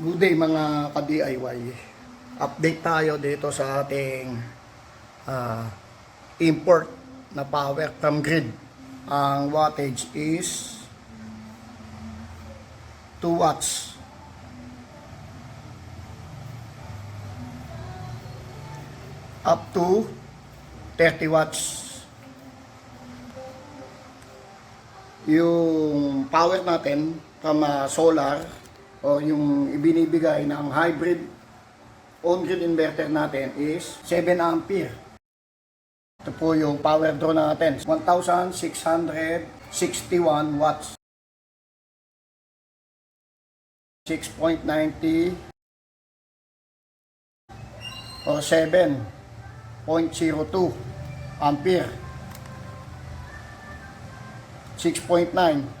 Good day mga ka-DIY. Update tayo dito sa ating ah, import na power from grid. Ang wattage is 2 watts. Up to 30 watts. Yung power natin from ah, solar o yung ibinibigay ng hybrid on-grid inverter natin is 7 ampere. Ito po yung power draw natin, 1,661 watts. 6.90 or 7.02 ampere. 6.9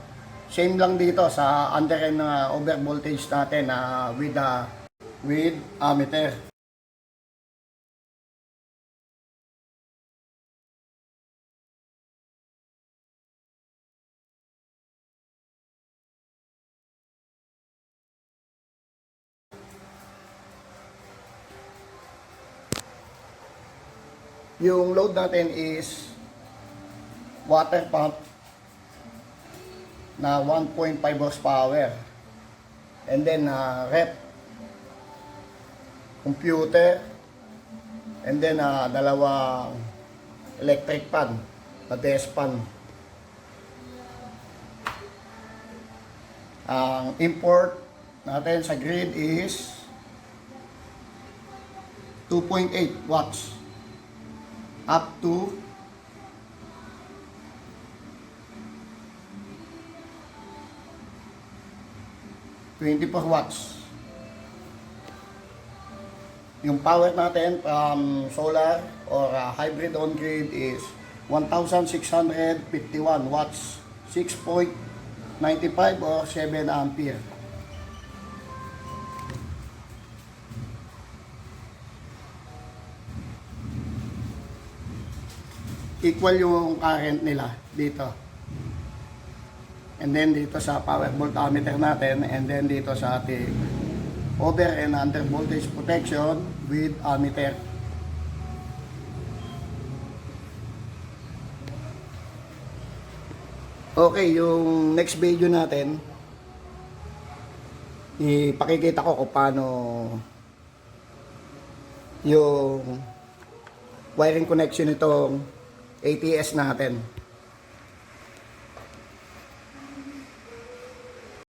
same lang dito sa under na over voltage natin na with the with ammeter. Yung load natin is water pump na 1.5 horsepower. And then uh, rep, computer, and then uh, dalawang electric fan, na desk fan. Ang import natin sa grid is 2.8 watts up to 24 watts. Yung power natin from solar or uh, hybrid on grid is 1,651 watts, 6.95 or 7 ampere. Equal yung current nila dito. And then dito sa power voltmeter natin and then dito sa ating over and under voltage protection with ammeter. Okay, yung next video natin ipakikita ko kung paano yung wiring connection nitong ATS natin.